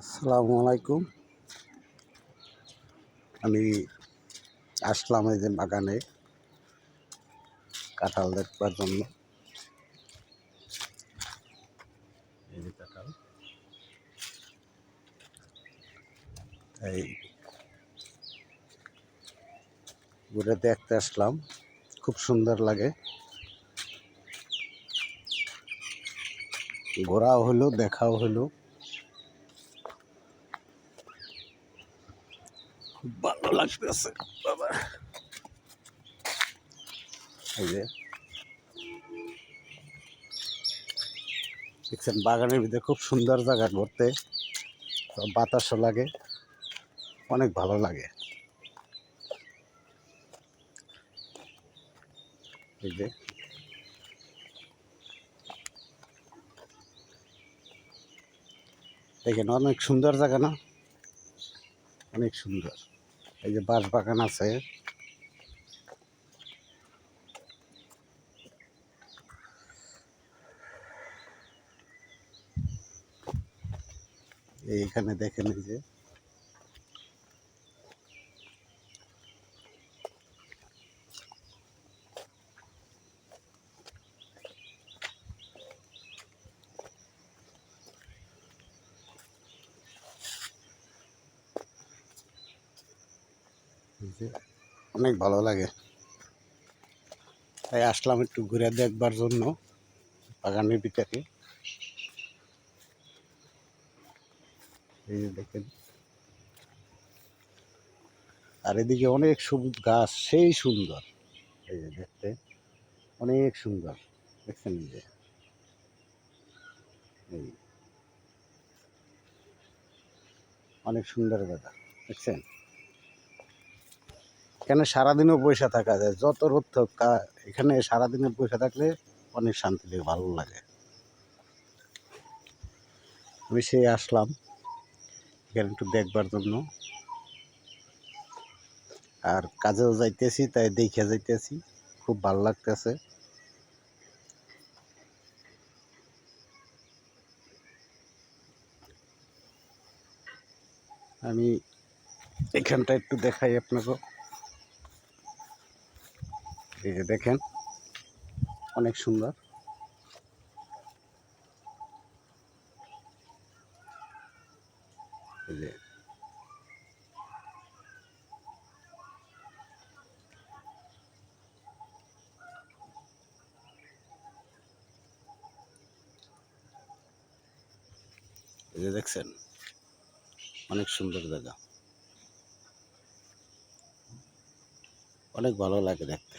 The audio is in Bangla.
আসসালামু আলাইকুম। আমি আসলাম এই যে বাগানে কাঁঠাল দেখবার জন্য। এই ঘুরে দেখতে আসলাম, খুব সুন্দর লাগে। ঘোরাও হলো, দেখাও হলো। ভালো লাগতেছে এই যে। দেখছেন, বাগানের ভিতরে খুব সুন্দর জায়গা ঘুরতে। বাতাসও লাগে, অনেক ভালো লাগে। এই দেখেন, অনেক সুন্দর জায়গা না? অনেক সুন্দর। এই যে বাঁশ বাগান আছে। এইখানে দেখেন এই যে অনেক ভালো লাগে। তাই আসলাম একটু ঘুরে দেখবার জন্য, বাগানের ভিতরে। এই যে দেখেন। আর এদিকে অনেক সবুজ গাছ, সেই সুন্দর। এই যে দেখতে, অনেক সুন্দর। দেখছেন যে? অনেক সুন্দর জায়গা দেখছেন? এখানে সারাদিনও পয়সা থাকা যায়। যত রোদ এখানে সারাদিনে পয়সা থাকলে অনেক শান্তি লাগে, ভালো লাগে। আমি সেই আসলাম। এখানে একটু দেখবার জন্য। আর কাজেও যাইতেছি, তাই দেখে যাইতেছি। খুব ভালো লাগতেছে। আমি এখানটা একটু দেখাই আপনাকে। এই যে দেখেন অনেক সুন্দর। দেখছেন অনেক সুন্দর জায়গা। অনেক ভালো লাগে দেখতে।